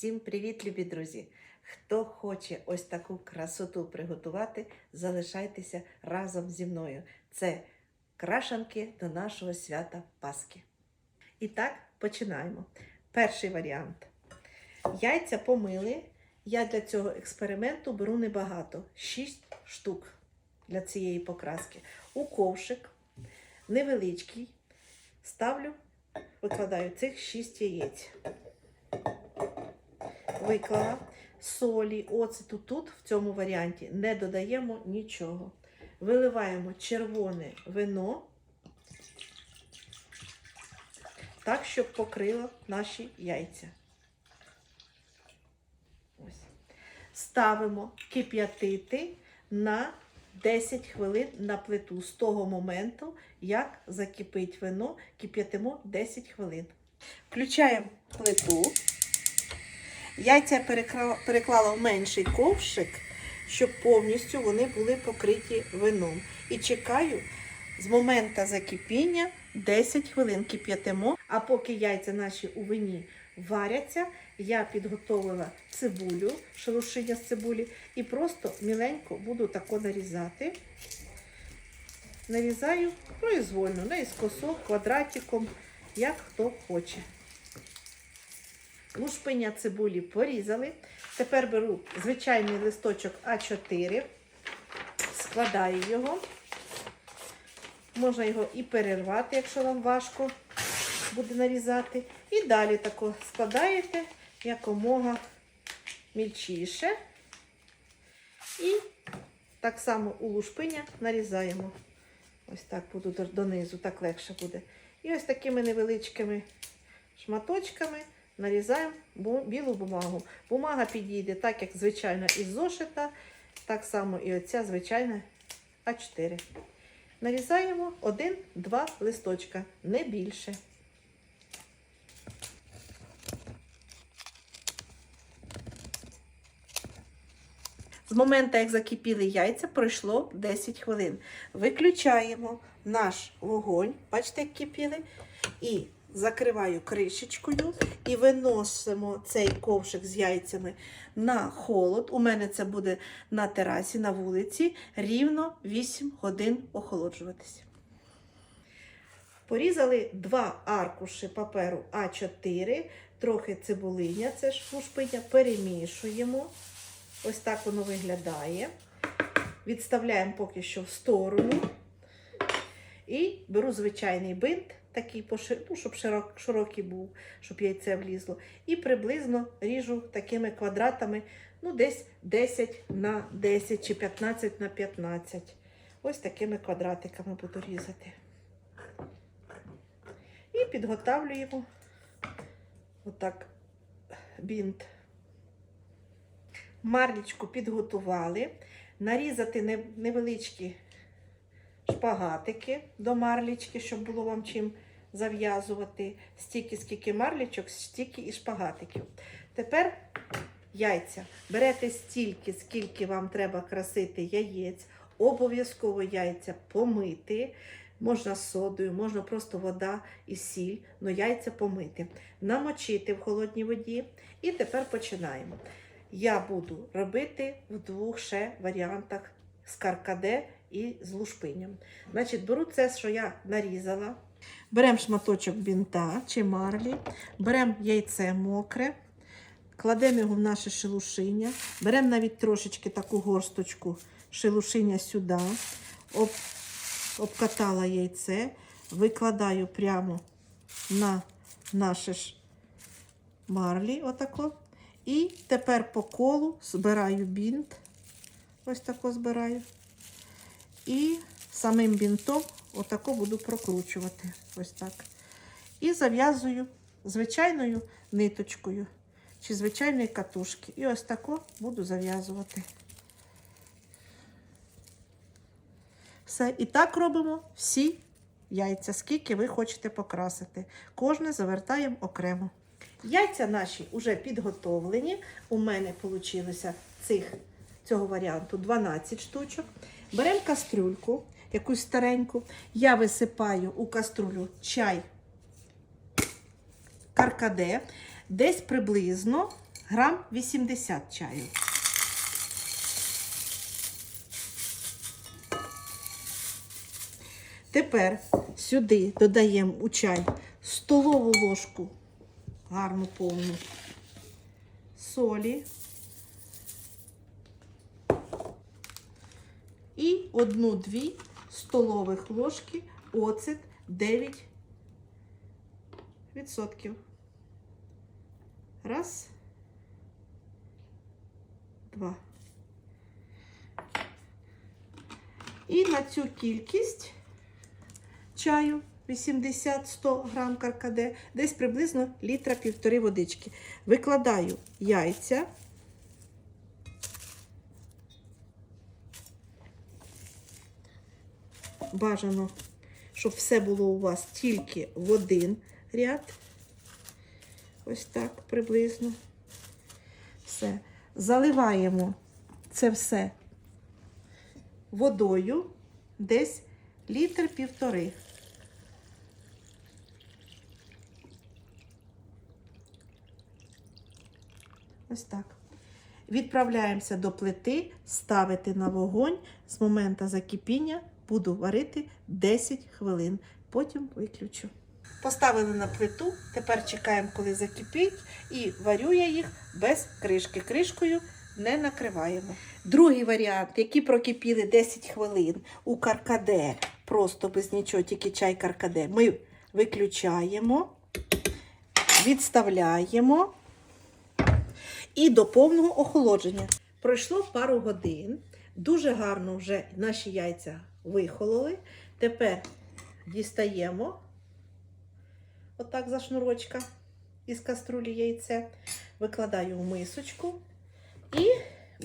Всім привіт, любі друзі! Хто хоче ось таку красоту приготувати, залишайтеся разом зі мною. Це крашанки до нашого свята Пасхи. І так, починаємо. Перший варіант. Яйця помили. Я для цього експерименту беру небагато 6 штук для цієї покраски. У ковшик невеличкий ставлю, викладаю цих 6 яєць виклала солі, оцету тут, в цьому варіанті, не додаємо нічого. Виливаємо червоне вино, так, щоб покрило наші яйця. Ставимо кип'ятити на 10 хвилин на плиту з того моменту, як закипить вино, кип'ятимо 10 хвилин. Включаємо плиту. Яйця переклала в менший ковшик, щоб повністю вони були покриті вином. І чекаю з моменту закипіння 10 хвилин кип'ятимо. А поки яйця наші у вині варяться, я підготовила цибулю, шелушиння з цибулі, і просто міленько буду тако нарізати. Нарізаю произвольно, наискосок, квадратиком, як хто хоче. Лушпиня цибулі порізали. Тепер беру звичайний листочок А4, складаю його. Можна його і перервати, якщо вам важко буде нарізати. І далі тако складаєте якомога мільчіше. І так само у лушпиня нарізаємо. Ось так буду донизу, так легше буде. І ось такими невеличкими шматочками нарізаємо білу бумагу. Бумага підійде так, як звичайна із зошита, так само і оця звичайна А4. Нарізаємо один-два листочка, не більше. З моменту, як закипіли яйця, пройшло 10 хвилин. Виключаємо наш вогонь, бачите, як кипіли, і закриваю кришечкою і виносимо цей ковшик з яйцями на холод. У мене це буде на терасі, на вулиці, рівно 8 годин охолоджуватися. Порізали два аркуші паперу А4, трохи цибулиня, це ж лушпиня, перемішуємо. Ось так воно виглядає. Відставляємо поки що в сторону. І беру звичайний бинт, такий, ну, щоб широк, широкий був, щоб яйце влізло. І приблизно ріжу такими квадратами, ну, десь 10 на 10 чи 15 на 15. Ось такими квадратиками буду різати. І підготавлюємо отак бінт. Марлічку підготували. Нарізати невеличкі шпагатики до марлічки, щоб було вам чим зав'язувати. Стільки, скільки марлічок, стільки і шпагатиків. Тепер яйця. Берете стільки, скільки вам треба красити яєць. Обов'язково яйця помити. Можна содою, можна просто вода і сіль, але яйця помити. Намочити в холодній воді. І тепер починаємо. Я буду робити в двох ще варіантах з каркаде і з лушпинням. Значить, беру це, що я нарізала. Беремо шматочок бінта чи марлі, беремо яйце мокре, кладемо його в наше шелушиння, беремо навіть трошечки таку горсточку шелушиння сюди, об, обкатала яйце, викладаю прямо на наше ж марлі, отако. І тепер по колу збираю бінт. Ось тако збираю. І самим бінтом отако буду прокручувати. Ось так. І зав'язую звичайною ниточкою чи звичайної катушки. І ось тако буду зав'язувати. Все. І так робимо всі яйця, скільки ви хочете покрасити. Кожне завертаємо окремо. Яйця наші вже підготовлені. У мене вийшло цього варіанту 12 штучок. Беремо кастрюльку, якусь стареньку. Я висипаю у каструлю чай каркаде, десь приблизно грам 80 чаю. Тепер сюди додаємо у чай столову ложку, гарну повну солі і одну-дві столових ложки оцет 9 відсотків. Раз, два. І на цю кількість чаю 80-100 грам каркаде, десь приблизно літра півтори водички. Викладаю яйця. Бажано, щоб все було у вас тільки в один ряд. Ось так приблизно. Все. Заливаємо це все водою десь літр півтори. Ось так. Відправляємося до плити, ставити на вогонь. З моменту закипіння буду варити 10 хвилин. Потім виключу. Поставили на плиту, тепер чекаємо, коли закипить, і варю я їх без кришки. Кришкою не накриваємо. Другий варіант, які прокипіли 10 хвилин у каркаде, просто без нічого, тільки чай каркаде. Ми виключаємо, відставляємо і до повного охолодження. Пройшло пару годин. Дуже гарно вже наші яйця вихололи. Тепер дістаємо отак за шнурочка із каструлі яйце, викладаю в мисочку і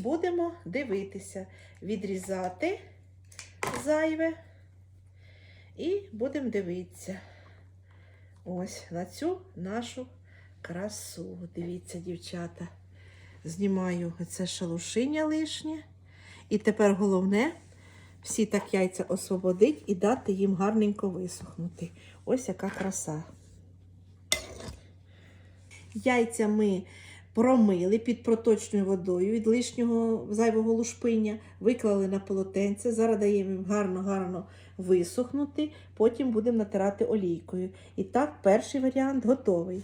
будемо дивитися, відрізати зайве. І будемо дивитися ось на цю нашу красу. Дивіться, дівчата. Знімаю це шалушиня лишнє. І тепер головне всі так яйця освободити і дати їм гарненько висохнути. Ось яка краса. Яйця ми промили під проточною водою від лишнього зайвого лушпиння, виклали на полотенце. Зараз даємо їм гарно-гарно висохнути, потім будемо натирати олійкою. І так, перший варіант готовий.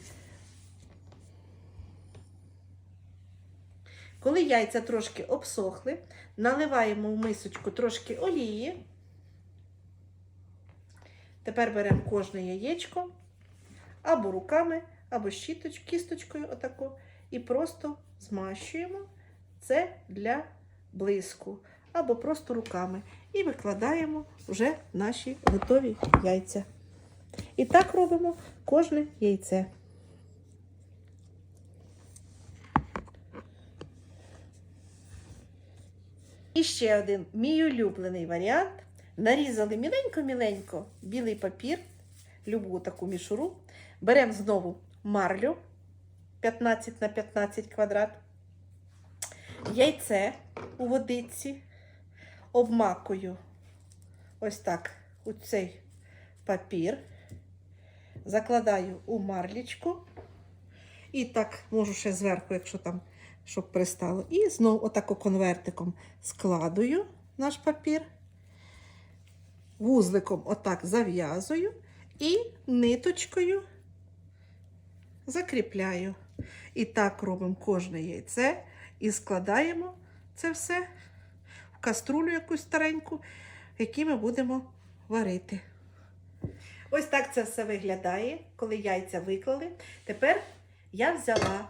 Коли яйця трошки обсохли, наливаємо в мисочку трошки олії. Тепер беремо кожне яєчко або руками, або щіточ, кісточкою отаку, і просто змащуємо це для блиску, або просто руками. І викладаємо вже наші готові яйця. І так робимо кожне яйце. І ще один мій улюблений варіант. Нарізали міленько-міленько білий папір, любу таку мішуру. Беремо знову марлю 15 на 15 квадрат, яйце у водиці, обмакую ось так у цей папір, закладаю у марлічку. І так можу ще зверху, якщо там щоб пристало. І знову отако конвертиком складую наш папір, вузликом отак зав'язую і ниточкою закріпляю. І так робимо кожне яйце і складаємо це все в каструлю якусь стареньку, якій ми будемо варити. Ось так це все виглядає, коли яйця виклали. Тепер я взяла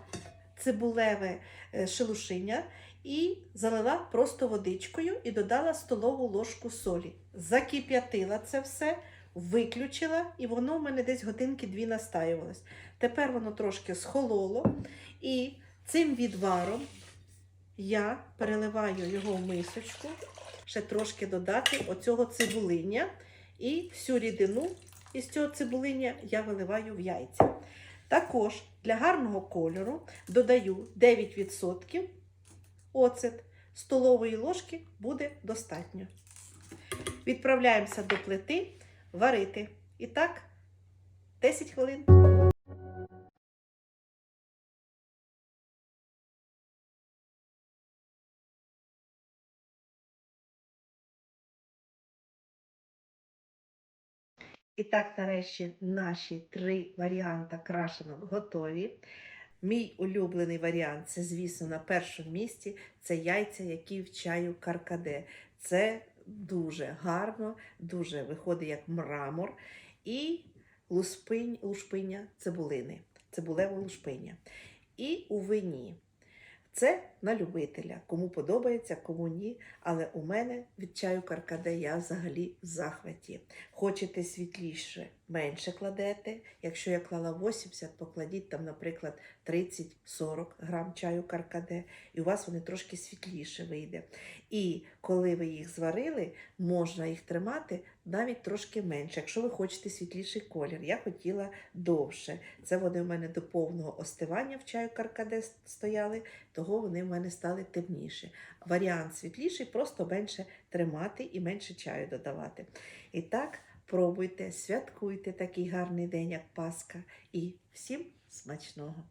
цибулеве е, шелушиня і залила просто водичкою і додала столову ложку солі. Закип'ятила це все, виключила, і воно в мене десь годинки дві настаювалось. Тепер воно трошки схололо, і цим відваром я переливаю його в мисочку, ще трошки додати оцього цибулиння. І всю рідину із цього цибулиння я виливаю в яйця. Також для гарного кольору додаю 9% оцет. Столової ложки буде достатньо. Відправляємося до плити варити. І так, 10 хвилин. І так, нарешті, наші три варіанти крашенок готові. Мій улюблений варіант це, звісно, на першому місці це яйця, які в чаю каркаде. Це дуже гарно, дуже виходить як мрамор. І лушпинь, лушпиня цибулини, цибулеве лушпиня. І у вині. Це на любителя, кому подобається, кому ні. Але у мене від чаю каркаде я взагалі в захваті. Хочете світліше, менше кладете. Якщо я клала 80, покладіть там, наприклад, 30-40 грам чаю каркаде, і у вас вони трошки світліше вийде. І коли ви їх зварили, можна їх тримати навіть трошки менше, якщо ви хочете світліший колір. Я хотіла довше. Це вони в мене до повного остивання в чаю каркаде стояли, того вони в мене стали темніші. Варіант світліший, просто менше тримати і менше чаю додавати. І так, пробуйте, святкуйте такий гарний день, як Пасха, і всім смачного!